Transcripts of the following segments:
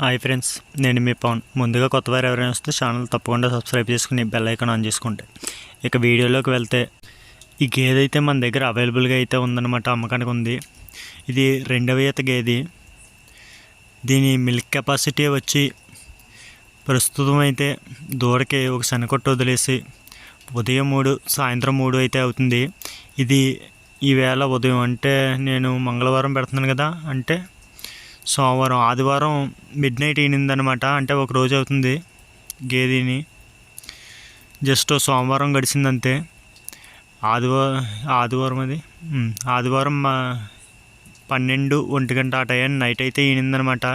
Hi friends నేను మీ పవన్. ముందుగా కొత్తవారు ఎవరైనా వస్తే ఛానల్ తప్పకుండా సబ్స్క్రైబ్ చేసుకుని బెల్ ఐకాన్ ఆన్ చేసుకుంటే. ఇక వీడియోలోకి వెళ్తే ఈ గేదె అయితే మన దగ్గర అవైలబుల్గా అయితే ఉందన్నమాట అమ్మకానికి ఉంది. ఇది రెండవ ఈత గేది. దీని మిల్క్ కెపాసిటీ వచ్చి ప్రస్తుతం అయితే దూడకి ఒక శనకొట్టు వదిలేసి ఉదయం మూడు సాయంత్రం మూడు అయితే అవుతుంది. ఇది ఈవేళ ఉదయం అంటే నేను మంగళవారం పెడుతున్నాను కదా అంటే సోమవారం ఆదివారం మిడ్ నైట్ ఈనిందనమాట. అంటే ఒక రోజు అవుతుంది గేదెని. జస్ట్ సోమవారం గడిచిందంతే. ఆదివారం ఆదివారం అది. ఆదివారం మా పన్నెండు ఒంటి గంట ఆ టైం నైట్ అయితే ఈనిందనమాట.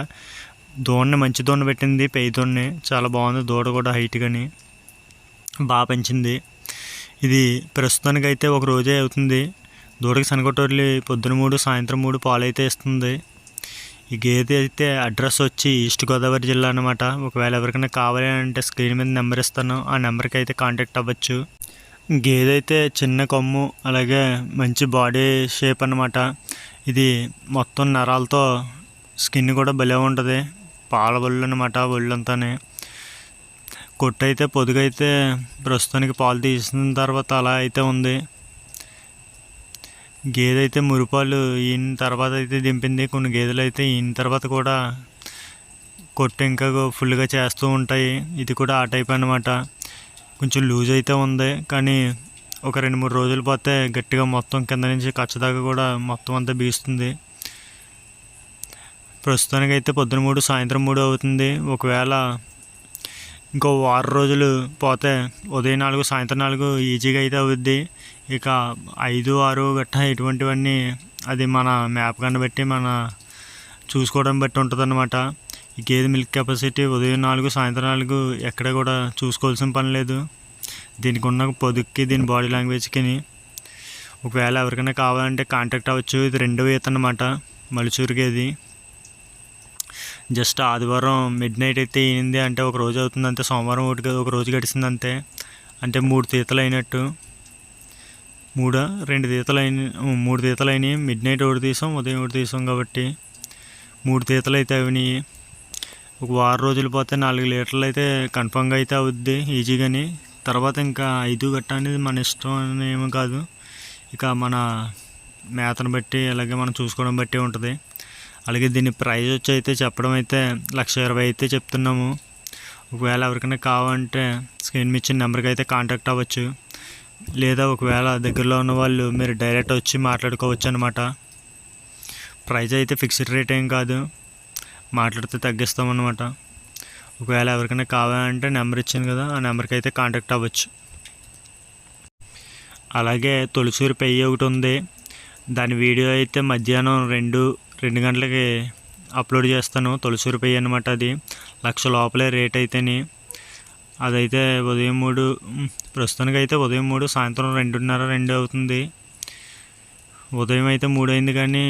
దూడని మంచి దోణ పెట్టింది పెయి దూడని చాలా బాగుంది దూడ కూడా హైట్ కానీ బాగా పెంచింది. ఇది ప్రస్తుతానికి అయితే ఒక రోజే అవుతుంది. దూడకి సనగొట్టొల్లి పొద్దున మూడు సాయంత్రం మూడు పాలు అయితే ఇస్తుంది. ఈ గేదె అయితే అడ్రస్ వచ్చి ఈస్ట్ గోదావరి జిల్లా అనమాట ఒకవేళ ఎవరికైనా కావాలి అంటే స్క్రీన్ మీద నెంబర్ ఇస్తాను ఆ నెంబర్కి అయితే కాంటాక్ట్ అవ్వచ్చు. గేదె అయితే చిన్న కొమ్ము అలాగే మంచి బాడీ షేప్ అన్నమాట ఇది మొత్తం నరాలతో స్కిన్ కూడా భలే ఉంటుంది. పాల ఒళ్ళు అనమాట ఒళ్ళంతానే కొట్టు అయితే పొదుగైతే ప్రస్తుతానికి పాలు తీసిన తర్వాత అలా అయితే ఉంది. గేదె అయితే మురిపాలు ఈయన తర్వాత అయితే దింపింది. కొన్ని గేదెలు అయితే ఈయన తర్వాత కూడా కొట్టు ఇంకా ఫుల్గా చేస్తూ ఉంటాయి. ఇది కూడా ఆ టైప్ అనమాట కొంచెం లూజ్ అయితే ఉంది. కానీ ఒక రెండు మూడు రోజులు పోతే గట్టిగా మొత్తం కింద నుంచి కచ్చదాకా కూడా మొత్తం అంతా బీస్తుంది. ప్రస్తుతానికి అయితే పొద్దున మూడు సాయంత్రం మూడు అవుతుంది. ఒకవేళ ఇంకో వారం రోజులు పోతే ఉదయం నాలుగు సాయంత్రం నాలుగు ఈజీగా అయితే అవుద్ది. ఇక ఐదు ఆరు గట్ట ఇటువంటివన్నీ అది మన మ్యాప్ కన్నా బట్టి మన చూసుకోవడం బట్టి ఉంటుంది అనమాట గేదె మిల్క్ కెపాసిటీ ఉదయం నాలుగు సాయంత్రం నాలుగు ఎక్కడ కూడా చూసుకోవాల్సిన పని లేదు. దీనికి ఉన్న పొదుక్కి దీని బాడీ లాంగ్వేజ్కి ఒకవేళ ఎవరికైనా కావాలంటే కాంటాక్ట్ అవ్వచ్చు. ఇది రెండవ ఈత అనమాట మలుచూరుగేది జస్ట్ ఆదివారం మిడ్ నైట్ అయితే ఈనింది. అంటే ఒక రోజు అవుతుంది అంతే సోమవారం ఒకటి ఒక రోజు గడిచింది అంతే అంటే మూడు తీతలు అయినట్టు మూడు? రెండు తీతలు అయిన మూడు తీతలు అయినాయి మిడ్ నైట్ ఒకటి తీసాం ఉదయం ఒకటి తీసాం కాబట్టి మూడు తీతలు అయితే అవినాయి. ఒక వారం రోజులు పోతే నాలుగు లీటర్లు అయితే కన్ఫామ్గా అయితే అవుద్ది ఈజీగాని. తర్వాత ఇంకా ఐదు గట్ట అనేది మన ఇష్టం అని ఏమీ కాదు. ఇక మన మేతను బట్టి అలాగే మనం చూసుకోవడం బట్టి ఉంటుంది. అలాగే దీని ప్రైజ్ వచ్చి అయితే చెప్పడం అయితే లక్ష ఇరవై అయితే చెప్తున్నాము. ఒకవేళ ఎవరికైనా కావాలంటే స్క్రీన్ మీద ఇచ్చిన నెంబర్కి అయితే కాంటాక్ట్ అవ్వచ్చు. లేదా ఒకవేళ దగ్గరలో ఉన్న వాళ్ళు మీరు డైరెక్ట్ వచ్చి మాట్లాడుకోవచ్చు అనమాట ప్రైస్ అయితే ఫిక్స్డ్ రేట్ ఏం కాదు. మాట్లాడితే తగ్గిస్తామన్నమాట ఒకవేళ ఎవరికైనా కావాలంటే నెంబర్ ఇచ్చాను కదా ఆ నెంబర్కి అయితే కాంటాక్ట్ అవ్వచ్చు. అలాగే తొలిసూరి పెయ్యి ఒకటి ఉంది. దాని వీడియో అయితే మధ్యాహ్నం రెండు రెండు గంటలకి అప్లోడ్ చేస్తాను. తొలిసూరి పెయ్యి అనమాట అది. లక్ష లోపలే రేట్ అయితేని. అదైతే ఉదయం మూడు ప్రస్తుతానికి అయితే ఉదయం మూడు సాయంత్రం రెండున్నర రెండు అవుతుంది. ఉదయం అయితే మూడు అయింది కానీ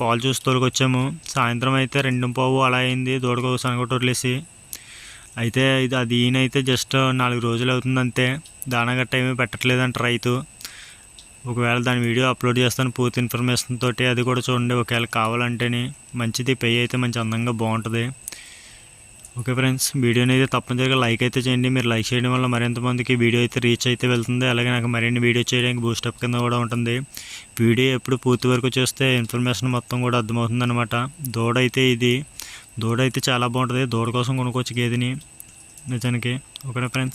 పాలు చూసి తోలుకొచ్చాము. సాయంత్రం అయితే రెండు పావు అలా అయింది. దూడకు సనగొట్టు వదిలేసి. అయితే ఇది అది ఈయనైతే జస్ట్ నాలుగు రోజులు అవుతుంది అంతే. దానా గట్ట ఏమీ పెట్టట్లేదంట రైతు. ఒకవేళ దాని వీడియో అప్లోడ్ చేస్తాను పూర్తి ఇన్ఫర్మేషన్ తోటి అది కూడా చూడండి. ఒకవేళ కావాలంటేనే మంచిది పే అయితే మంచి అందంగా బాగుంటుంది. ఓకే ఫ్రెండ్స్ వీడియోని అయితే తప్పనిసరిగా లైక్ అయితే చేయండి. మీరు లైక్ చేయడం వల్ల మరింత మందికి వీడియో అయితే రీచ్ అయితే వెళ్తుంది. అలాగే నాకు మరిన్ని వీడియో చేయడానికి బూస్టప్ కింద కూడా ఉంటుంది. వీడియో ఎప్పుడు పూర్తి వరకు చూస్తే ఇన్ఫర్మేషన్ మొత్తం కూడా అర్థమవుతుంది అనమాట దూడ అయితే ఇది. దూడ అయితే చాలా బాగుంటుంది. దూడ కోసం కొనుక్కోవచ్చు గేదెని. నిజానికి. ఓకేనా ఫ్రెండ్స్?